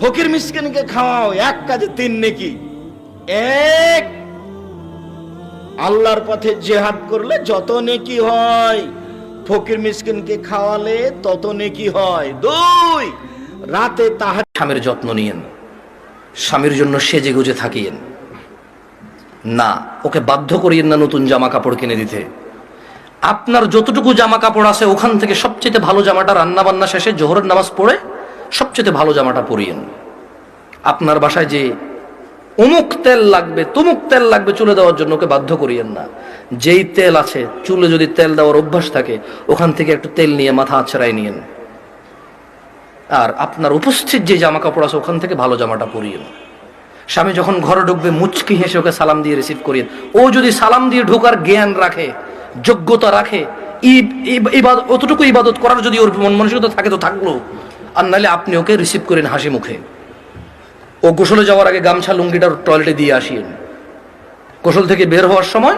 ফকির মিসকিনকে খাওয়াও, এক কাজে তিন নেকি। এক, আল্লাহর পথে জেহাদ করলে যত নেকি হয়, ফকির মিসকিনকে খাওয়ালে তত নেকি হয়। দুই, রাতে তাহার স্বামীর যত্ন নিয়েন। স্বামীর জন্য সেজে গুজে থাকিয়েন। না, ওকে বাধ্য করিয়েন না নতুন জামা কাপড় কিনে দিতে। আপনার যতটুকু জামা কাপড় আছে, ওখান থেকে সবচেয়ে ভালো জামাটা রান্না বান্না শেষে জোহরের নামাজ পড়ে সবচেয়ে ভালো জামাটা পরিয়েন আপনার বাসায় যে অমুক তেল লাগবে, তুমুক তেল লাগবে চুলে দেওয়ার জন্য ওকে বাধ্য করিয়েন না। যেই তেল আছে, চুলে যদি তেল দেওয়ার অভ্যাস থাকে, ওখান থেকে একটু তেল নিয়ে মাথা আছড়াই নিয়েন। আর আপনার উপস্থিত যে জামা কাপড় আছে, ওখান থেকে ভালো জামাটা পরিয়েন। স্বামী যখন ঘরে ঢুকবে, মুচকি হেসে ওকে সালাম দিয়ে রিসিভ করিয়েন। ও যদি সালাম দিয়ে ঢোকার জ্ঞান রাখে, যোগ্যতা রাখে ই- ই- অতটুকু ইবাদত করার যদি ওর মন মানসিকতা থাকে তো থাকল। আর নাহলে আপনি ওকে রিসিভ করেন হাসি মুখে। ও গোসলে যাওয়ার আগে গামছা লুঙ্গিটার টয়লেটে দিয়ে আসিয়েন। গোসল থেকে বের হওয়ার সময়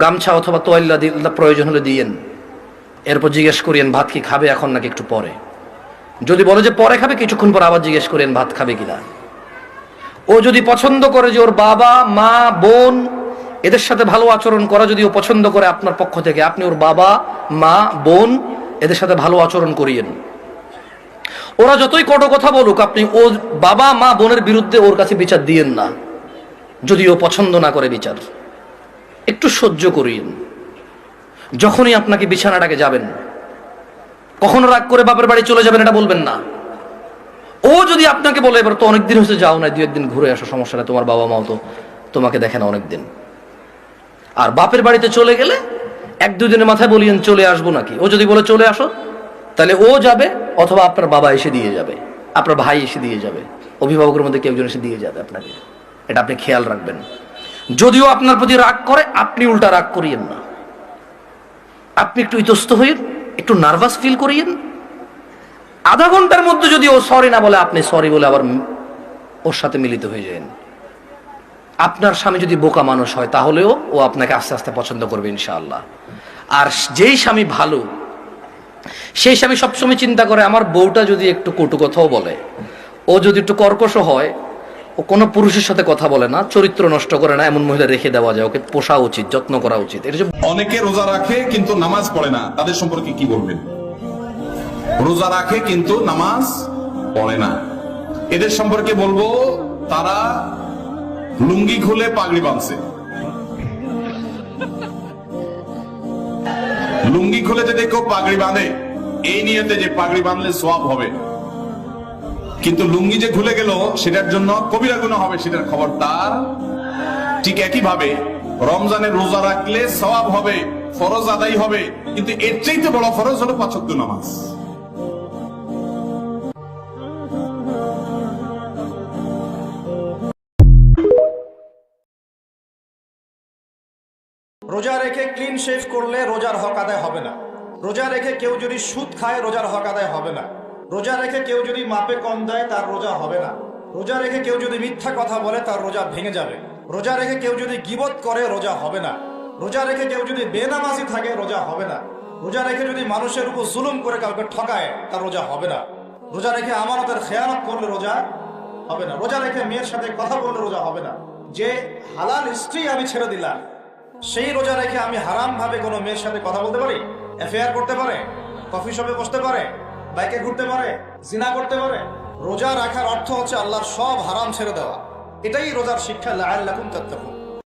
গামছা অথবা তোয়াল্লা প্রয়োজন হলে দিয়েন। এরপর জিজ্ঞেস করিয়েন, ভাত কি খাবে এখন নাকি একটু পরে? যদি বলে যে পরে খাবে, কিছুক্ষণ পর আবার জিজ্ঞেস করেন ভাত খাবে কিনা ও যদি পছন্দ করে যে ওর বাবা, মা, বোন এদের সাথে ভালো আচরণ করা, যদি ও পছন্দ করে আপনার পক্ষ থেকে, আপনি ওর বাবা, মা, বোন এদের সাথে ভালো আচরণ করিয়েন। ওরা যতই কটো কথা বলুক, আপনি ও বাবা, মা, বোনের বিরুদ্ধে ওর কাছে বিচার দিয়েন না। যদি ও পছন্দ না করে বিচার। একটু সহ্য করিয়েন। যখনই আপনাকে বিছানাটাকে যাবেন, কখনো রাগ করে বাপের বাড়ি চলে যাবেন এটা বলবেন না। ও যদি আপনাকে বলে, এবার তো অনেকদিন হচ্ছে যাও না দু একদিন ঘুরে আসো, সমস্যা নেই, তোমার বাবা মাও তো তোমাকে দেখে না অনেকদিন। আর বাপের বাড়িতে চলে গেলে এক দুদিনের মাথায় বলিয়েন, চলে আসব নাকি? ও যদি বলে, চলে আসো, তাহলে ও যাবে অথবা আপনার বাবা এসে দিয়ে যাবে, আপনার ভাই এসে দিয়ে যাবে, অভিভাবকের মধ্যে কেউ একজন এসে দিয়ে যাবে আপনাকে। এটা আপনি খেয়াল রাখবেন। যদিও আপনার প্রতি রাগ করে, আপনি উল্টা রাগ করিয়েন না। আপনি একটু ইতস্ত হইন একটু নার্ভাস ফিল করিয়েন। আধা ঘণ্টার মধ্যে যদি ও সরি না বলে, আপনি সরি বলে আবার ওর সাথে মিলিত হয়ে যান। আপনার স্বামী যদি বোকা মানুষ হয়, তাহলেও ও আপনাকে আস্তে আস্তে পছন্দ করবে ইনশাআল্লাহ। আর যেই স্বামী ভালো সেই স্বামী সবসময় চিন্তা করে, আমার বউটা যদি একটু কটু কথাও বলে, ও যদি একটু কর্কশ হয়, ও কোনো পুরুষের সাথে কথা বলে না, চরিত্র নষ্ট করে না, এমন মহিলা রেখে দেওয়া যায়, ওকে পোষা উচিত, যত্ন করা উচিত। এটা অনেকে রোজা রাখে কিন্তু নামাজ পড়ে না, তাদের সম্পর্কে কি বলবেন? রোজা রাখে কিন্তু নামাজ পড়ে না। এদের সম্পর্কে বলব, তারা লুঙ্গি খুলে পাগড়ি বাঁধছে। লুঙ্গি খুলে যদি কেউ পাগড়ি বাঁধে, এই নিয়েতে যে পাগড়ি বাঁধলে সোয়াব হবে। কিন্তু লুঙ্গি যে খুলে গেল, সেটার জন্য কবিরা গুণা হবে, সেটার খবর তার ঠিক একই ভাবে রমজানের রোজা রাখলে সওয়াব হবে, ফরজ আদায় হবে, কিন্তু এর চাইতে বড় ফরজ হলো পাঁচক্য নামাজ। রোজা রেখে ক্লিন শেভ করলে রোজার হক আদায় হবে না। রোজা রেখে কেউ যদি সুদ খায়, রোজার হক আদায় হবে না। রোজা রেখে কেউ যদি মাপে কম দেয়, তার রোজা হবে না। রোজা রেখে কেউ যদি মিথ্যা কথা বলে, তার রোজা ভেঙে যাবে। রোজা রেখে কেউ যদি গিবত করে, রোজা হবে না। রোজা রেখে কেউ যদি বেনামাজি থাকে, রোজা হবে না। রোজা রেখে যদি মানুষের উপর জুলুম করে কাউকে ঠকায়, তার রোজা হবে না। রোজা রেখে আমানতের খেয়ানত করলে রোজা হবে না। রোজা রেখে মেয়ের সাথে কথা বললে রোজা হবে না। যে হালাল স্ত্রী আমি ছেড়ে দিলাম সেই রোজা রেখে আমি হারামভাবে কোনো মেয়ের সাথে কথা বলতে পারি? অ্যাফেয়ার করতে পারে? কফি শপে বসতে পারে? বাইকে ঘুরতে পারে? জিনা করতে পারে? রোজা রাখার অর্থ হচ্ছে আল্লাহর সব হারাম ছেড়ে দেওয়া। এটাই রোজার শিক্ষা লাগুন তাত্তাকুন।